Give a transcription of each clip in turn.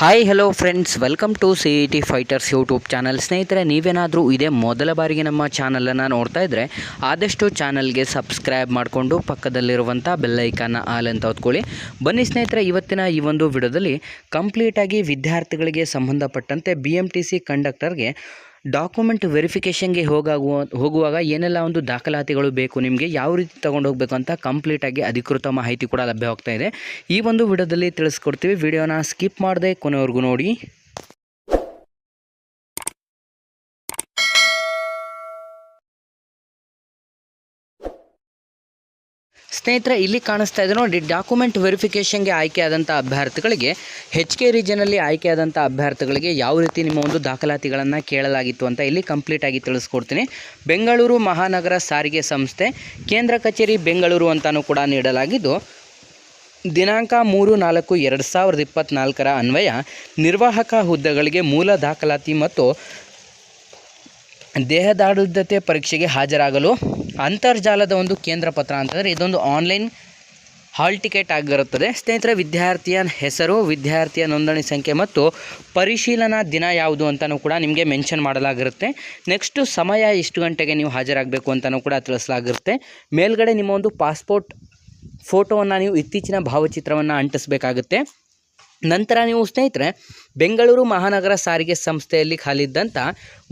Hi hello friends welcome to C E T fighters YouTube channel ಸ್ನೇಹಿತರೆ, ನೀವೇನಾದರೂ ಇದೇ ಮೊದಲ ಬಾರಿಗೆ ನಮ್ಮ ಚಾನಲನ್ನು ನೋಡ್ತಾ ಇದ್ದರೆ ಆದಷ್ಟು ಚಾನಲ್ಗೆ ಸಬ್ಸ್ಕ್ರೈಬ್ ಮಾಡಿಕೊಂಡು ಪಕ್ಕದಲ್ಲಿರುವಂಥ ಬೆಲ್ಲೈಕನ್ನ ಆಲ್ ಅಂತ ಹೊತ್ಕೊಳ್ಳಿ. ಬನ್ನಿ ಸ್ನೇಹಿತರೆ, ಇವತ್ತಿನ ಈ ಒಂದು ವಿಡಿಯೋದಲ್ಲಿ ಕಂಪ್ಲೀಟಾಗಿ ವಿದ್ಯಾರ್ಥಿಗಳಿಗೆ ಸಂಬಂಧಪಟ್ಟಂತೆ ಬಿ ಎಂ ಟಿ ಸಿ ಕಂಡಕ್ಟರ್ಗೆ ಡಾಕ್ಯುಮೆಂಟ್ ವೆರಿಫಿಕೇಷನ್ಗೆ ಹೋಗಾಗುವ, ಹೋಗುವಾಗ ಏನೆಲ್ಲ ಒಂದು ದಾಖಲಾತಿಗಳು ಬೇಕು, ನಿಮಗೆ ಯಾವ ರೀತಿ ತೊಗೊಂಡು ಹೋಗಬೇಕು ಅಂತ ಕಂಪ್ಲೀಟಾಗಿ ಅಧಿಕೃತ ಮಾಹಿತಿ ಕೂಡ ಲಭ್ಯವಾಗ್ತಾ ಇದೆ. ಈ ಒಂದು ವಿಡಿಯೋದಲ್ಲಿ ತಿಳಿಸ್ಕೊಡ್ತೀವಿ. ವಿಡಿಯೋನ ಸ್ಕಿಪ್ ಮಾಡದೆ ಕೊನೆವರೆಗೂ ನೋಡಿ. ಸ್ನೇಹಿತರೆ, ಇಲ್ಲಿ ಕಾಣಿಸ್ತಾ ಇದೆ ನೋಡಿ ಡಾಕ್ಯುಮೆಂಟ್ ವೆರಿಫಿಕೇಷನ್ಗೆ ಆಯ್ಕೆಯಾದಂಥ ಅಭ್ಯರ್ಥಿಗಳಿಗೆ ಹೆಚ್ ಕೆ ರೀಜನಲ್ಲಿ ಆಯ್ಕೆಯಾದಂಥ ಅಭ್ಯರ್ಥಿಗಳಿಗೆ ಯಾವ ರೀತಿ ನಿಮ್ಮ ಒಂದು ದಾಖಲಾತಿಗಳನ್ನು ಕೇಳಲಾಗಿತ್ತು ಅಂತ ಇಲ್ಲಿ ಕಂಪ್ಲೀಟಾಗಿ ತಿಳಿಸ್ಕೊಡ್ತೀನಿ. ಬೆಂಗಳೂರು ಮಹಾನಗರ ಸಾರಿಗೆ ಸಂಸ್ಥೆ, ಕೇಂದ್ರ ಕಚೇರಿ ಬೆಂಗಳೂರು ಅಂತಲೂ ಕೂಡ ನೀಡಲಾಗಿದ್ದು, ದಿನಾಂಕ ಮೂರು ನಾಲ್ಕು ಎರಡು ಸಾವಿರದ ಇಪ್ಪತ್ತ್ನಾಲ್ಕರ ಅನ್ವಯ, ನಿರ್ವಾಹಕ ಹುದ್ದೆಗಳಿಗೆ ಮೂಲ ದಾಖಲಾತಿ ಮತ್ತು ದೇಹದಾಡುದ್ಧತೆ ಪರೀಕ್ಷೆಗೆ ಹಾಜರಾಗಲು ಅಂತರ್ಜಾಲದ ಒಂದು ಕೇಂದ್ರ ಪತ್ರ ಅಂತಂದರೆ ಇದೊಂದು ಆನ್ಲೈನ್ ಹಾಲ್ ಟಿಕೆಟ್ ಆಗಿರುತ್ತದೆ. ಸ್ನೇಹಿತರೆ, ವಿದ್ಯಾರ್ಥಿಯ ಹೆಸರು, ವಿದ್ಯಾರ್ಥಿಯ ನೋಂದಣಿ ಸಂಖ್ಯೆ ಮತ್ತು ಪರಿಶೀಲನಾ ದಿನ ಯಾವುದು ಅಂತಲೂ ಕೂಡ ನಿಮಗೆ ಮೆನ್ಷನ್ ಮಾಡಲಾಗಿರುತ್ತೆ. ನೆಕ್ಸ್ಟು ಸಮಯ ಎಷ್ಟು ಗಂಟೆಗೆ ನೀವು ಹಾಜರಾಗಬೇಕು ಅಂತಲೂ ಕೂಡ ತಿಳಿಸಲಾಗಿರುತ್ತೆ. ಮೇಲ್ಗಡೆ ನಿಮ್ಮ ಒಂದು ಪಾಸ್ಪೋರ್ಟ್ ಫೋಟೋವನ್ನು ನೀವು ಇತ್ತೀಚಿನ ಭಾವಚಿತ್ರವನ್ನು ಅಂಟಿಸಬೇಕಾಗುತ್ತೆ. ನಂತರ ನೀವು ಸ್ನೇಹಿತರೆ, ಬೆಂಗಳೂರು ಮಹಾನಗರ ಸಾರಿಗೆ ಸಂಸ್ಥೆಯಲ್ಲಿ ಖಾಲಿದ್ದಂಥ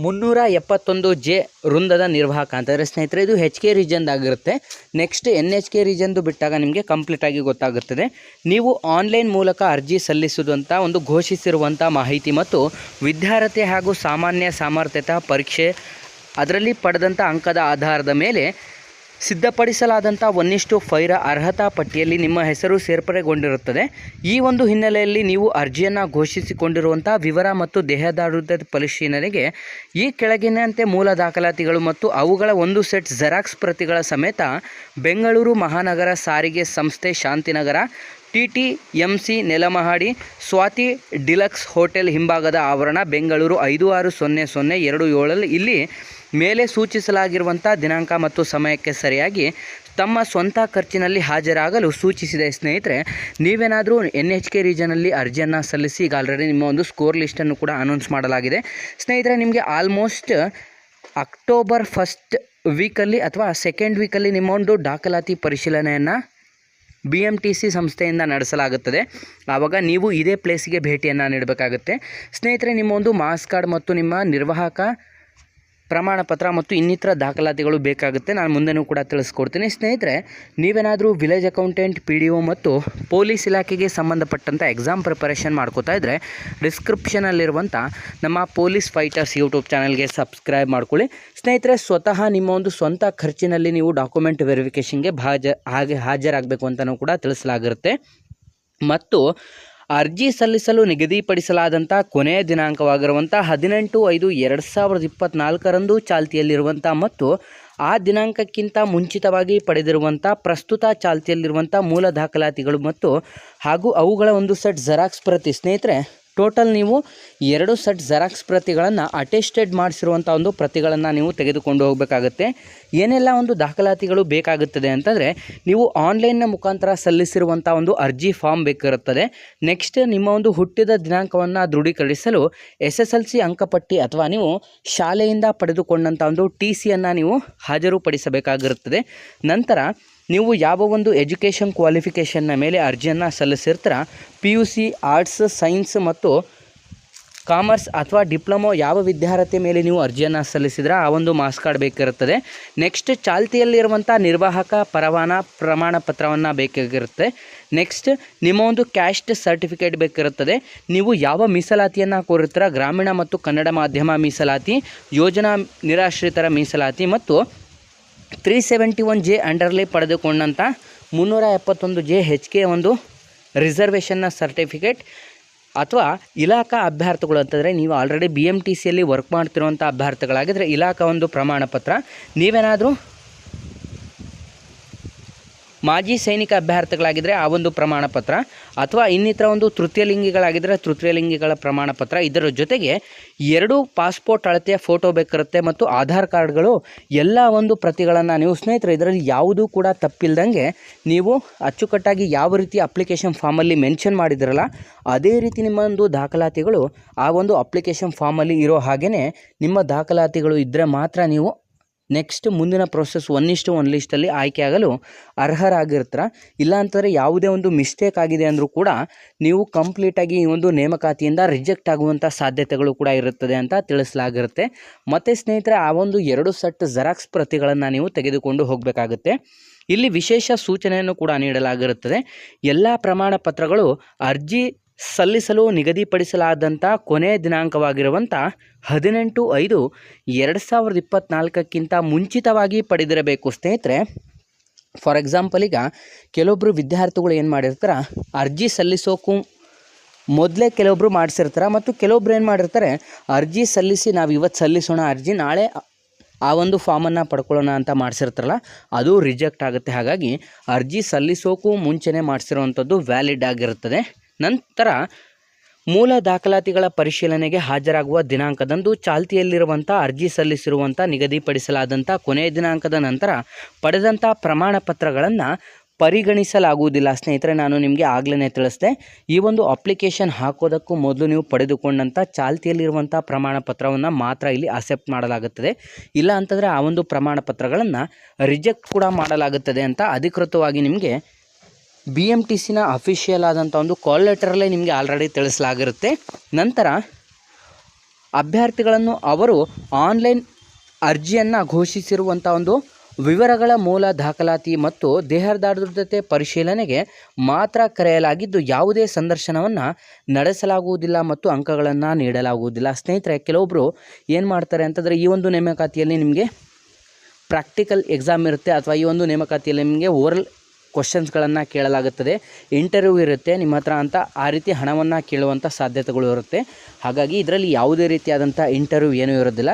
ಮುನ್ನೂರ ಎಪ್ಪತ್ತೊಂದು ಜೆ ವೃಂದದ ನಿರ್ವಾಹಕ ಅಂತಂದರೆ ಸ್ನೇಹಿತರೆ, ಇದು ಹೆಚ್ ಕೆ ರೀಜನ್ದಾಗಿರುತ್ತೆ ನೆಕ್ಸ್ಟ್ ಎನ್ ಎಚ್ ಕೆ ರೀಜನ್ದು ಬಿಟ್ಟಾಗ ನಿಮಗೆ ಕಂಪ್ಲೀಟಾಗಿ ಗೊತ್ತಾಗುತ್ತದೆ. ನೀವು ಆನ್ಲೈನ್ ಮೂಲಕ ಅರ್ಜಿ ಸಲ್ಲಿಸುವಂಥ ಒಂದು ಘೋಷಿಸಿರುವಂಥ ಮಾಹಿತಿ ಮತ್ತು ವಿದ್ಯಾರ್ಥಿ ಹಾಗೂ ಸಾಮಾನ್ಯ ಸಾಮರ್ಥ್ಯತಾ ಪರೀಕ್ಷೆ ಅದರಲ್ಲಿ ಪಡೆದಂಥ ಅಂಕದ ಆಧಾರದ ಮೇಲೆ ಸಿದ್ಧಪಡಿಸಲಾದಂಥ ಒನ್ನಿಷ್ಟು ಫೈರ ಅರ್ಹತಾ ಪಟ್ಟಿಯಲ್ಲಿ ನಿಮ್ಮ ಹೆಸರು ಸೇರ್ಪಡೆಗೊಂಡಿರುತ್ತದೆ. ಈ ಒಂದು ಹಿನ್ನೆಲೆಯಲ್ಲಿ ನೀವು ಅರ್ಜಿಯನ್ನು ಘೋಷಿಸಿಕೊಂಡಿರುವಂಥ ವಿವರ ಮತ್ತು ದೇಹದಾರುದ್ಯದ ಪರಿಶೀಲನೆಗೆ ಈ ಕೆಳಗಿನಂತೆ ಮೂಲ ದಾಖಲಾತಿಗಳು ಮತ್ತು ಅವುಗಳ ಒಂದು ಸೆಟ್ ಜೆರಾಕ್ಸ್ ಪ್ರತಿಗಳ ಸಮೇತ ಬೆಂಗಳೂರು ಮಹಾನಗರ ಸಾರಿಗೆ ಸಂಸ್ಥೆ Shantinagar, T T M C ನೆಲಮಹಡಿ, Swathi deluxe hotel ಹಿಂಭಾಗದ ಆವರಣ ಬೆಂಗಳೂರು ಐದು ಆರು ಸೊನ್ನೆ ಸೊನ್ನೆ ಎರಡು ಏಳಲ್ಲಿ ಇಲ್ಲಿ ಮೇಲೆ ಸೂಚಿಸಲಾಗಿರುವಂಥ ದಿನಾಂಕ ಮತ್ತು ಸಮಯಕ್ಕೆ ಸರಿಯಾಗಿ ತಮ್ಮ ಸ್ವಂತ ಖರ್ಚಿನಲ್ಲಿ ಹಾಜರಾಗಲು ಸೂಚಿಸಿದೆ ಸ್ನೇಹಿತರೆ, ನೀವೇನಾದರೂ ಎನ್ ಎಚ್ ಕೆ ರೀಜನಲ್ಲಿ ಅರ್ಜಿಯನ್ನು ಸಲ್ಲಿಸಿ ಈಗ ಆಲ್ರೆಡಿ ನಿಮ್ಮ ಒಂದು ಸ್ಕೋರ್ ಲಿಸ್ಟನ್ನು ಕೂಡ ಅನೌನ್ಸ್ ಮಾಡಲಾಗಿದೆ. ಸ್ನೇಹಿತರೆ, ನಿಮಗೆ ಆಲ್ಮೋಸ್ಟ್ ಅಕ್ಟೋಬರ್ ಫಸ್ಟ್ ವೀಕಲ್ಲಿ ಅಥವಾ ಸೆಕೆಂಡ್ ವೀಕಲ್ಲಿ ನಿಮ್ಮ ಒಂದು ದಾಖಲಾತಿ ಪರಿಶೀಲನೆಯನ್ನು ಬಿ ಎಂ ಟಿ ಸಿ ಸಂಸ್ಥೆಯಿಂದ ನಡೆಸಲಾಗುತ್ತದೆ. ಆವಾಗ ನೀವು ಇದೇ ಪ್ಲೇಸಿಗೆ ಭೇಟಿಯನ್ನು ನೀಡಬೇಕಾಗುತ್ತೆ. ಸ್ನೇಹಿತರೆ, ನಿಮ್ಮ ಒಂದು ಮಾಸ್ ಕಾರ್ಡ್ ಮತ್ತು ನಿಮ್ಮ ನಿರ್ವಾಹಕ ಪ್ರಮಾಣ ಪತ್ರ ಮತ್ತು ಇನ್ನಿತರ ದಾಖಲಾತಿಗಳು ಬೇಕಾಗುತ್ತೆ. ನಾನು ಮುಂದೆನೂ ಕೂಡ ತಿಳಿಸ್ಕೊಡ್ತೀನಿ. ಸ್ನೇಹಿತರೆ, ನೀವೇನಾದರೂ village accountant P D O ಮತ್ತು ಪೊಲೀಸ್ ಇಲಾಖೆಗೆ ಸಂಬಂಧಪಟ್ಟಂಥ ಎಕ್ಸಾಮ್ ಪ್ರಿಪರೇಷನ್ ಮಾಡ್ಕೋತಾ ಇದ್ದರೆ ಡಿಸ್ಕ್ರಿಪ್ಷನಲ್ಲಿರುವಂಥ ನಮ್ಮ ಪೊಲೀಸ್ ಫೈಟರ್ಸ್ ಯೂಟ್ಯೂಬ್ ಚಾನಲ್ಗೆ ಸಬ್ಸ್ಕ್ರೈಬ್ ಮಾಡ್ಕೊಳ್ಳಿ. ಸ್ನೇಹಿತರೆ, ಸ್ವತಃ ನಿಮ್ಮ ಒಂದು ಸ್ವಂತ ಖರ್ಚಿನಲ್ಲಿ ನೀವು ಡಾಕ್ಯುಮೆಂಟ್ ವೆರಿಫಿಕೇಷನ್ಗೆ ಭಾಜ ಹಾಗೆ ಹಾಜರಾಗಬೇಕು ಅಂತಲೂ ಕೂಡ ತಿಳಿಸಲಾಗಿರುತ್ತೆ. ಮತ್ತು ಅರ್ಜಿ ಸಲ್ಲಿಸಲು ನಿಗದಿಪಡಿಸಲಾದಂಥ ಕೊನೆಯ ದಿನಾಂಕವಾಗಿರುವಂಥ ಹದಿನೆಂಟು ಐದು ಎರಡು ಸಾವಿರದ ಇಪ್ಪತ್ತ್ನಾಲ್ಕರಂದು ಚಾಲ್ತಿಯಲ್ಲಿರುವಂಥ ಮತ್ತು ಆ ದಿನಾಂಕಕ್ಕಿಂತ ಮುಂಚಿತವಾಗಿ ಪಡೆದಿರುವಂಥ ಪ್ರಸ್ತುತ ಚಾಲ್ತಿಯಲ್ಲಿರುವಂಥ ಮೂಲ ದಾಖಲಾತಿಗಳು ಮತ್ತು ಹಾಗೂ ಅವುಗಳ ಒಂದು ಸೆಟ್ ಜೆರಾಕ್ಸ್ ಪ್ರತಿ ಸ್ನೇಹಿತರೆ ಟೋಟಲ್ ನೀವು ಎರಡು ಸೆಟ್ ಜೆರಾಕ್ಸ್ ಪ್ರತಿಗಳನ್ನು ಅಟೆಸ್ಟೆಡ್ ಮಾಡಿಸಿರುವಂಥ ಒಂದು ಪ್ರತಿಗಳನ್ನು ನೀವು ತೆಗೆದುಕೊಂಡು ಹೋಗಬೇಕಾಗುತ್ತೆ. ಏನೆಲ್ಲ ಒಂದು ದಾಖಲಾತಿಗಳು ಬೇಕಾಗುತ್ತದೆ ಅಂತಂದರೆ, ನೀವು ಆನ್ಲೈನ್ನ ಮುಖಾಂತರ ಸಲ್ಲಿಸಿರುವಂಥ ಒಂದು ಅರ್ಜಿ ಫಾರ್ಮ್ ಬೇಕಿರುತ್ತದೆ. ನೆಕ್ಸ್ಟ್ ನಿಮ್ಮ ಒಂದು ಹುಟ್ಟಿದ ದಿನಾಂಕವನ್ನು ದೃಢೀಕರಿಸಲು ಎಸ್ ಎಸ್ ಎಲ್ ಸಿ ಅಂಕಪಟ್ಟಿ ಅಥವಾ ನೀವು ಶಾಲೆಯಿಂದ ಪಡೆದುಕೊಂಡಂಥ ಒಂದು ಟಿ ಸಿಯನ್ನು ನೀವು ಹಾಜರುಪಡಿಸಬೇಕಾಗಿರುತ್ತದೆ. ನಂತರ ನೀವು ಯಾವ ಒಂದು ಎಜುಕೇಷನ್ ಕ್ವಾಲಿಫಿಕೇಷನ್ನ ಮೇಲೆ ಅರ್ಜಿಯನ್ನು ಸಲ್ಲಿಸಿರ್ತೀರ P U C arts science ಮತ್ತು ಕಾಮರ್ಸ್ ಅಥವಾ ಡಿಪ್ಲೊಮೊ ಯಾವ ವಿದ್ಯಾರ್ಥಿ ಮೇಲೆ ನೀವು ಅರ್ಜಿಯನ್ನು ಸಲ್ಲಿಸಿದ್ರೆ, ಆ ಒಂದು ಮಾರ್ಕ್ಸ್ ಕಾರ್ಡ್ ಬೇಕಿರುತ್ತದೆ. ನೆಕ್ಸ್ಟ್ ಚಾಲ್ತಿಯಲ್ಲಿರುವಂಥ ನಿರ್ವಾಹಕ ಪರವಾನ ಪ್ರಮಾಣ ಪತ್ರವನ್ನು ಬೇಕಾಗಿರುತ್ತೆ. ನೆಕ್ಸ್ಟ್ ನಿಮ್ಮ ಒಂದು ಕ್ಯಾಸ್ಟ್ ಸರ್ಟಿಫಿಕೇಟ್ ಬೇಕಿರುತ್ತದೆ. ನೀವು ಯಾವ ಮೀಸಲಾತಿಯನ್ನು ಕೋರುತ್ತೀರ ಗ್ರಾಮೀಣ ಮತ್ತು ಕನ್ನಡ ಮಾಧ್ಯಮ ಮೀಸಲಾತಿ, ಯೋಜನಾ ನಿರಾಶ್ರಿತರ ಮೀಸಲಾತಿ ಮತ್ತು ತ್ರೀ ಸೆವೆಂಟಿ ಒನ್ ಜೆ ಅಂಡರ್ಲಿ ಪಡೆದುಕೊಂಡಂಥ ಮುನ್ನೂರ ಎಪ್ಪತ್ತೊಂದು ಜೆ ಹೆಚ್ ಕೆ ಒಂದು ರಿಸರ್ವೇಷನ್ನ ಸರ್ಟಿಫಿಕೇಟ್ ಅಥವಾ ಇಲಾಖಾ ಅಭ್ಯರ್ಥಿಗಳು ಅಂತಂದರೆ ನೀವು ಆಲ್ರೆಡಿ ಬಿ ಎಂ ಟಿ ಸಿಯಲ್ಲಿ ವರ್ಕ್ ಮಾಡ್ತಿರುವಂಥ ಅಭ್ಯರ್ಥಿಗಳಾಗಿದ್ದರೆ ಇಲಾಖಾ ಒಂದು ಪ್ರಮಾಣ ಪತ್ರ ನೀವೇನಾದರೂ ಮಾಜಿ ಸೈನಿಕ ಅಭ್ಯರ್ಥಿಗಳಾಗಿದ್ದರೆ ಆ ಒಂದು ಪ್ರಮಾಣ ಪತ್ರ ಅಥವಾ ಇನ್ನಿತರ ಒಂದು ತೃತೀಯ ಲಿಂಗಿಗಳಾಗಿದ್ದರೆ ತೃತೀಯ ಲಿಂಗಿಗಳ ಪ್ರಮಾಣ ಪತ್ರ ಇದರ ಜೊತೆಗೆ ಎರಡು ಪಾಸ್ಪೋರ್ಟ್ ಅಳತೆಯ ಫೋಟೋ ಬೇಕಿರುತ್ತೆ ಮತ್ತು ಆಧಾರ್ ಕಾರ್ಡ್ಗಳು ಎಲ್ಲ ಒಂದು ಪ್ರತಿಗಳನ್ನು ನೀವು ಸ್ನೇಹಿತರೆ ಇದರಲ್ಲಿ ಯಾವುದೂ ಕೂಡ ತಪ್ಪಿಲ್ದಂಗೆ ನೀವು ಅಚ್ಚುಕಟ್ಟಾಗಿ ಯಾವ ರೀತಿ ಅಪ್ಲಿಕೇಶನ್ ಫಾರ್ಮಲ್ಲಿ ಮೆನ್ಷನ್ ಮಾಡಿದಿರಲ್ಲ, ಅದೇ ರೀತಿ ನಿಮ್ಮ ಒಂದು ದಾಖಲಾತಿಗಳು ಆ ಒಂದು ಅಪ್ಲಿಕೇಶನ್ ಫಾರ್ಮಲ್ಲಿ ಇರೋ ಹಾಗೆಯೇ ನಿಮ್ಮ ದಾಖಲಾತಿಗಳು ಇದ್ದರೆ ಮಾತ್ರ ನೀವು ನೆಕ್ಸ್ಟ್ ಮುಂದಿನ ಪ್ರೊಸೆಸ್ ಒನ್ ಇಷ್ಟು ಒನ್ ಲಿಸ್ಟಲ್ಲಿ ಆಯ್ಕೆಯಾಗಲು ಅರ್ಹರಾಗಿರ್ತೀರ. ಇಲ್ಲ ಅಂತಂದರೆ ಯಾವುದೇ ಒಂದು ಮಿಸ್ಟೇಕ್ ಆಗಿದೆ ಅಂದರೂ ಕೂಡ ನೀವು ಕಂಪ್ಲೀಟಾಗಿ ಈ ಒಂದು ನೇಮಕಾತಿಯಿಂದ ರಿಜೆಕ್ಟ್ ಆಗುವಂಥ ಸಾಧ್ಯತೆಗಳು ಕೂಡ ಇರುತ್ತದೆ ಅಂತ ತಿಳಿಸಲಾಗಿರುತ್ತೆ. ಮತ್ತು ಸ್ನೇಹಿತರೆ, ಆ ಒಂದು ಎರಡು ಸೆಟ್ ಜೆರಾಕ್ಸ್ ಪ್ರತಿಗಳನ್ನು ನೀವು ತೆಗೆದುಕೊಂಡು ಹೋಗಬೇಕಾಗುತ್ತೆ. ಇಲ್ಲಿ ವಿಶೇಷ ಸೂಚನೆಯನ್ನು ಕೂಡ ನೀಡಲಾಗಿರುತ್ತದೆ. ಎಲ್ಲ ಪ್ರಮಾಣ ಪತ್ರಗಳು ಅರ್ಜಿ ಸಲ್ಲಿಸಲು ನಿಗದಿಪಡಿಸಲಾದಂಥ ಕೊನೆಯ ದಿನಾಂಕವಾಗಿರುವಂಥ ಹದಿನೆಂಟು ಐದು ಎರಡು ಸಾವಿರದ ಇಪ್ಪತ್ತ್ನಾಲ್ಕಕ್ಕಿಂತ ಮುಂಚಿತವಾಗಿ ಪಡೆದಿರಬೇಕು. ಸ್ನೇಹಿತರೆ, ಫಾರ್ ಎಕ್ಸಾಂಪಲ್ ಈಗ ಕೆಲವೊಬ್ಬರು ವಿದ್ಯಾರ್ಥಿಗಳು ಏನು ಮಾಡಿರ್ತಾರೆ, ಅರ್ಜಿ ಸಲ್ಲಿಸೋಕ್ಕೂ ಮೊದಲೇ ಕೆಲವೊಬ್ಬರು ಮಾಡಿಸಿರ್ತಾರೆ ಮತ್ತು ಕೆಲವೊಬ್ರು ಏನು ಮಾಡಿರ್ತಾರೆ, ಅರ್ಜಿ ಸಲ್ಲಿಸಿ ನಾವು ಇವತ್ತು ಸಲ್ಲಿಸೋಣ, ಅರ್ಜಿ ನಾಳೆ ಆ ಒಂದು ಫಾರ್ಮನ್ನು ಪಡ್ಕೊಳ್ಳೋಣ ಅಂತ ಮಾಡಿಸಿರ್ತಾರಲ್ಲ, ಅದು ರಿಜೆಕ್ಟ್ ಆಗುತ್ತೆ. ಹಾಗಾಗಿ ಅರ್ಜಿ ಸಲ್ಲಿಸೋಕ್ಕೂ ಮುಂಚೆನೇ ಮಾಡಿಸಿರುವಂಥದ್ದು ವ್ಯಾಲಿಡ್ ಆಗಿರುತ್ತದೆ. ನಂತರ ಮೂಲ ದಾಖಲಾತಿಗಳ ಪರಿಶೀಲನೆಗೆ ಹಾಜರಾಗುವ ದಿನಾಂಕದಂದು ಚಾಲ್ತಿಯಲ್ಲಿರುವಂಥ, ಅರ್ಜಿ ಸಲ್ಲಿಸಿರುವಂಥ, ನಿಗದಿಪಡಿಸಲಾದಂಥ ಕೊನೆಯ ದಿನಾಂಕದ ನಂತರ ಪಡೆದಂಥ ಪ್ರಮಾಣ ಪತ್ರಗಳನ್ನು ಪರಿಗಣಿಸಲಾಗುವುದಿಲ್ಲ. ಸ್ನೇಹಿತರೆ, ನಾನು ನಿಮಗೆ ಆಗ್ಲೇ ತಿಳಿಸಿದೆ, ಈ ಒಂದು ಅಪ್ಲಿಕೇಶನ್ ಹಾಕೋದಕ್ಕೂ ಮೊದಲು ನೀವು ಪಡೆದುಕೊಂಡಂಥ, ಚಾಲ್ತಿಯಲ್ಲಿರುವಂಥ ಪ್ರಮಾಣ ಪತ್ರವನ್ನು ಮಾತ್ರ ಇಲ್ಲಿ ಅಕ್ಸೆಪ್ಟ್ ಮಾಡಲಾಗುತ್ತದೆ. ಇಲ್ಲ ಅಂತಂದರೆ ಆ ಒಂದು ಪ್ರಮಾಣ ಪತ್ರಗಳನ್ನು ರಿಜೆಕ್ಟ್ ಕೂಡ ಮಾಡಲಾಗುತ್ತದೆ ಅಂತ ಅಧಿಕೃತವಾಗಿ ನಿಮಗೆ ಬಿ ಎಂ ಟಿ ಸಿನ ಅಫಿಷಿಯಲ್ ಆದಂಥ ಒಂದು ಕಾಲ್ ಲೆಟರಲ್ಲೇ ನಿಮಗೆ ಆಲ್ರೆಡಿ ತಿಳಿಸಲಾಗಿರುತ್ತೆ. ನಂತರ ಅಭ್ಯರ್ಥಿಗಳನ್ನು ಅವರು ಆನ್ಲೈನ್ ಅರ್ಜಿಯನ್ನು ಘೋಷಿಸಿರುವಂಥ ಒಂದು ವಿವರಗಳ ಮೂಲ ದಾಖಲಾತಿ ಮತ್ತು ದೇಹದಾರ್ಢ್ಯತೆ ಪರಿಶೀಲನೆಗೆ ಮಾತ್ರ ಕರೆಯಲಾಗಿದ್ದು ಯಾವುದೇ ಸಂದರ್ಶನವನ್ನು ನಡೆಸಲಾಗುವುದಿಲ್ಲ ಮತ್ತು ಅಂಕಗಳನ್ನು ನೀಡಲಾಗುವುದಿಲ್ಲ. ಸ್ನೇಹಿತರೆ ಕೆಲವೊಬ್ಬರು ಏನು ಮಾಡ್ತಾರೆ ಅಂತಂದರೆ ಈ ಒಂದು ನೇಮಕಾತಿಯಲ್ಲಿ ನಿಮಗೆ ಪ್ರಾಕ್ಟಿಕಲ್ ಎಕ್ಸಾಮ್ ಇರುತ್ತೆ ಅಥವಾ ಈ ಒಂದು ನೇಮಕಾತಿಯಲ್ಲಿ ನಿಮಗೆ ಓರಲ್ ಕ್ವಶನ್ಸ್ಗಳನ್ನು ಕೇಳಲಾಗುತ್ತದೆ. ಇಂಟರ್ವ್ಯೂ ಇರುತ್ತೆ, ನಿಮ್ಮ ಹತ್ರ ಅಂತ ಆ ರೀತಿ ಹಣವನ್ನು ಕೇಳುವಂಥ ಸಾಧ್ಯತೆಗಳು ಇರುತ್ತೆ. ಹಾಗಾಗಿ ಇದರಲ್ಲಿ ಯಾವುದೇ ರೀತಿಯಾದಂಥ ಇಂಟರ್ವ್ಯೂ ಏನೂ ಇರೋದಿಲ್ಲ.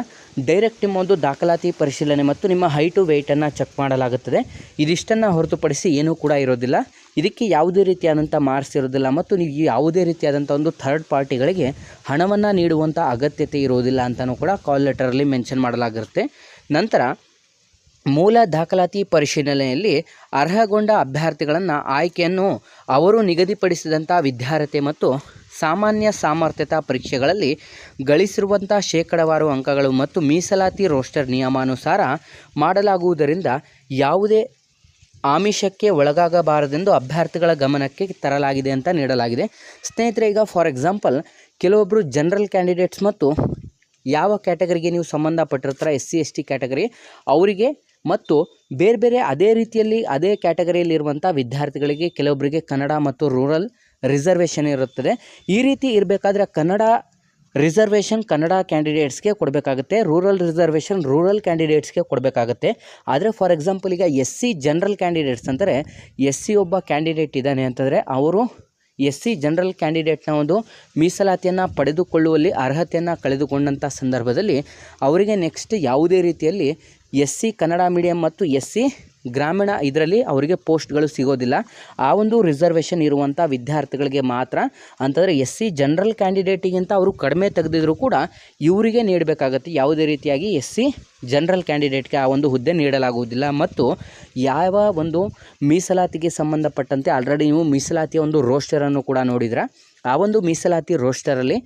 ಡೈರೆಕ್ಟ್ ನಿಮ್ಮ ಒಂದು ದಾಖಲಾತಿ ಪರಿಶೀಲನೆ ಮತ್ತು ನಿಮ್ಮ ಹೈಟು ವೆಯ್ಟನ್ನು ಚೆಕ್ ಮಾಡಲಾಗುತ್ತದೆ. ಇದಿಷ್ಟನ್ನು ಹೊರತುಪಡಿಸಿ ಏನೂ ಕೂಡ ಇರೋದಿಲ್ಲ. ಇದಕ್ಕೆ ಯಾವುದೇ ರೀತಿಯಾದಂಥ ಮಾರ್ಕ್ಸ್ ಇರೋದಿಲ್ಲ ಮತ್ತು ನೀವು ಯಾವುದೇ ರೀತಿಯಾದಂಥ ಒಂದು ಥರ್ಡ್ ಪಾರ್ಟಿಗಳಿಗೆ ಹಣವನ್ನು ನೀಡುವಂಥ ಅಗತ್ಯತೆ ಇರೋದಿಲ್ಲ ಅಂತಲೂ ಕೂಡ ಕಾಲ್ ಲೆಟರಲ್ಲಿ ಮೆನ್ಷನ್ ಮಾಡಲಾಗಿರುತ್ತೆ. ನಂತರ ಮೂಲ ದಾಖಲಾತಿ ಪರಿಶೀಲನೆಯಲ್ಲಿ ಅರ್ಹಗೊಂಡ ಅಭ್ಯರ್ಥಿಗಳನ್ನು ಆಯ್ಕೆಯನ್ನು ಅವರು ನಿಗದಿಪಡಿಸಿದಂಥ ವಿದ್ಯಾರ್ಹತೆ ಮತ್ತು ಸಾಮಾನ್ಯ ಸಾಮರ್ಥ್ಯತಾ ಪರೀಕ್ಷೆಗಳಲ್ಲಿ ಗಳಿಸಿರುವಂಥ ಶೇಕಡವಾರು ಅಂಕಗಳು ಮತ್ತು ಮೀಸಲಾತಿ ರೋಸ್ಟರ್ ನಿಯಮಾನುಸಾರ ಮಾಡಲಾಗುವುದರಿಂದ ಯಾವುದೇ ಆಮಿಷಕ್ಕೆ ಒಳಗಾಗಬಾರದೆಂದು ಅಭ್ಯರ್ಥಿಗಳ ಗಮನಕ್ಕೆ ತರಲಾಗಿದೆ ಅಂತ ನೀಡಲಾಗಿದೆ. ಸ್ನೇಹಿತರೆ, ಈಗ ಫಾರ್ ಎಕ್ಸಾಂಪಲ್ ಕೆಲವೊಬ್ಬರು ಜನರಲ್ ಕ್ಯಾಂಡಿಡೇಟ್ಸ್ ಮತ್ತು ಯಾವ ಕ್ಯಾಟಗರಿಗೆ ನೀವು ಸಂಬಂಧಪಟ್ಟಿರ್ತಾರೆ S C S T category ಅವರಿಗೆ ಮತ್ತು ಬೇರೆ ಬೇರೆ ಅದೇ ರೀತಿಯಲ್ಲಿ ಅದೇ ಕ್ಯಾಟಗರಿಯಲ್ಲಿರುವಂಥ ವಿದ್ಯಾರ್ಥಿಗಳಿಗೆ ಕೆಲವೊಬ್ಬರಿಗೆ ಕನ್ನಡ ಮತ್ತು ರೂರಲ್ ರಿಸರ್ವೇಷನ್ ಇರುತ್ತದೆ. ಈ ರೀತಿ ಇರಬೇಕಾದ್ರೆ ಕನ್ನಡ ರಿಸರ್ವೇಷನ್ ಕನ್ನಡ ಕ್ಯಾಂಡಿಡೇಟ್ಸ್ಗೆ ಕೊಡಬೇಕಾಗುತ್ತೆ. ರೂರಲ್ ರಿಸರ್ವೇಷನ್ ರೂರಲ್ ಕ್ಯಾಂಡಿಡೇಟ್ಸ್ಗೆ ಕೊಡಬೇಕಾಗುತ್ತೆ. ಆದರೆ ಫಾರ್ ಎಕ್ಸಾಂಪಲ್ ಈಗ ಎಸ್ ಸಿ ಜನರಲ್ ಕ್ಯಾಂಡಿಡೇಟ್ಸ್ ಅಂದರೆ ಎಸ್ ಸಿ ಒಬ್ಬ ಕ್ಯಾಂಡಿಡೇಟ್ ಇದ್ದಾನೆ ಅಂತಂದರೆ ಅವರು ಎಸ್ ಸಿ ಜನರಲ್ ಕ್ಯಾಂಡಿಡೇಟ್ನ ಒಂದು ಮೀಸಲಾತಿಯನ್ನು ಪಡೆದುಕೊಳ್ಳುವಲ್ಲಿ ಅರ್ಹತೆಯನ್ನು ಕಳೆದುಕೊಂಡಂಥ ಸಂದರ್ಭದಲ್ಲಿ ಅವರಿಗೆ ನೆಕ್ಸ್ಟ್ ಯಾವುದೇ ರೀತಿಯಲ್ಲಿ ಎಸ್ ಸಿ ಕನ್ನಡ ಮೀಡಿಯಂ ಮತ್ತು ಎಸ್ ಸಿ ಗ್ರಾಮೀಣ ಇದರಲ್ಲಿ ಅವರಿಗೆ ಪೋಸ್ಟ್ಗಳು ಸಿಗೋದಿಲ್ಲ. ಆ ಒಂದು ರಿಸರ್ವೇಷನ್ ಇರುವಂಥ ವಿದ್ಯಾರ್ಥಿಗಳಿಗೆ ಮಾತ್ರ ಅಂತಂದರೆ ಎಸ್ ಸಿ ಜನರಲ್ ಕ್ಯಾಂಡಿಡೇಟಿಗಿಂತ ಅವರು ಕಡಿಮೆ ತೆಗೆದಿದ್ರು ಕೂಡ ಇವರಿಗೆ ನೀಡಬೇಕಾಗತ್ತೆ. ಯಾವುದೇ ರೀತಿಯಾಗಿ ಎಸ್ ಸಿ ಜನರಲ್ ಕ್ಯಾಂಡಿಡೇಟ್ಗೆ ಆ ಒಂದು ಹುದ್ದೆ ನೀಡಲಾಗುವುದಿಲ್ಲ. ಮತ್ತು ಯಾವ ಒಂದು ಮೀಸಲಾತಿಗೆ ಸಂಬಂಧಪಟ್ಟಂತೆ ಆಲ್ರೆಡಿ ನೀವು ಮೀಸಲಾತಿಯ ಒಂದು ರೋಸ್ಟರನ್ನು ಕೂಡ ನೋಡಿದ್ರೆ. ಆ ಒಂದು ಮೀಸಲಾತಿ ರೋಸ್ಟರಲ್ಲಿ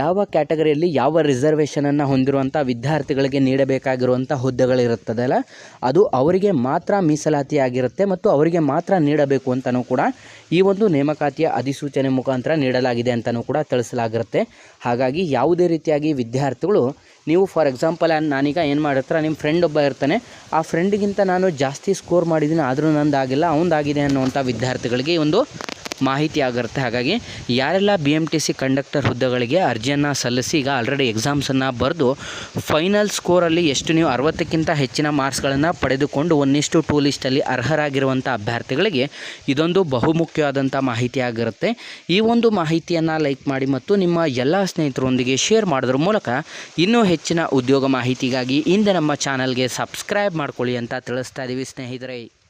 ಯಾವ ಕ್ಯಾಟಗರಿಯಲ್ಲಿ ಯಾವ ರಿಸರ್ವೇಷನನ್ನು ಹೊಂದಿರುವಂಥ ವಿದ್ಯಾರ್ಥಿಗಳಿಗೆ ನೀಡಬೇಕಾಗಿರುವಂಥ ಹುದ್ದೆಗಳಿರುತ್ತದಲ್ಲ ಅದು ಅವರಿಗೆ ಮಾತ್ರ ಮೀಸಲಾತಿಯಾಗಿರುತ್ತೆ ಮತ್ತು ಅವರಿಗೆ ಮಾತ್ರ ನೀಡಬೇಕು ಅಂತಲೂ ಕೂಡ ಈ ಒಂದು ನೇಮಕಾತಿಯ ಅಧಿಸೂಚನೆ ಮುಖಾಂತರ ನೀಡಲಾಗಿದೆ ಅಂತಲೂ ಕೂಡ ತಿಳಿಸಲಾಗಿರುತ್ತೆ. ಹಾಗಾಗಿ ಯಾವುದೇ ರೀತಿಯಾಗಿ ವಿದ್ಯಾರ್ಥಿಗಳು, ನೀವು ಫಾರ್ ಎಕ್ಸಾಂಪಲ್ ನಾನೀಗ ಏನು ಮಾಡಿರ್ತಾರೆ ನಿಮ್ಮ ಫ್ರೆಂಡ್ ಒಬ್ಬ ಇರ್ತಾನೆ, ಆ ಫ್ರೆಂಡ್ಗಿಂತ ನಾನು ಜಾಸ್ತಿ ಸ್ಕೋರ್ ಮಾಡಿದ್ದೀನಿ ಆದರೂ ನಂದಾಗಿಲ್ಲ, ಅವನದಾಗಿದೆ ಅನ್ನುವಂಥ ವಿದ್ಯಾರ್ಥಿಗಳಿಗೆ ಒಂದು ಮಾಹಿತಿ ಆಗಿರುತ್ತೆ ಹಾಗಾಗಿ ಯಾರೆಲ್ಲ B M T C conductor ಹುದ್ದೆಗಳಿಗೆ ಅರ್ಜಿಯನ್ನು ಸಲ್ಲಿಸಿ ಈಗ ಆಲ್ರೆಡಿ ಎಕ್ಸಾಮ್ಸನ್ನು ಬರೆದು ಫೈನಲ್ ಸ್ಕೋರಲ್ಲಿ ಎಷ್ಟು ನೀವು ಅರವತ್ತಕ್ಕಿಂತ ಹೆಚ್ಚಿನ ಮಾರ್ಕ್ಸ್ಗಳನ್ನು ಪಡೆದುಕೊಂಡು ಒಂದಿಷ್ಟು ಟೂ ಲಿಸ್ಟಲ್ಲಿ ಅರ್ಹರಾಗಿರುವಂಥ ಅಭ್ಯರ್ಥಿಗಳಿಗೆ ಇದೊಂದು ಬಹುಮುಖ್ಯವಾದಂಥ ಮಾಹಿತಿ ಆಗಿರುತ್ತೆ ಈ ಒಂದು ಮಾಹಿತಿಯನ್ನು ಲೈಕ್ ಮಾಡಿ ಮತ್ತು ನಿಮ್ಮ ಎಲ್ಲ ಸ್ನೇಹಿತರೊಂದಿಗೆ ಶೇರ್ ಮಾಡೋದ್ರ ಮೂಲಕ ಇನ್ನೂ ಹೆಚ್ಚಿನ ಉದ್ಯೋಗ ಮಾಹಿತಿಗಾಗಿ ಇಂದು ನಮ್ಮ ಚಾನಲ್ಗೆ ಸಬ್ಸ್ಕ್ರೈಬ್ ಮಾಡ್ಕೊಳ್ಳಿ ಅಂತ ತಿಳಿಸ್ತಾ ಇದ್ದೀವಿ ಸ್ನೇಹಿತರೆ.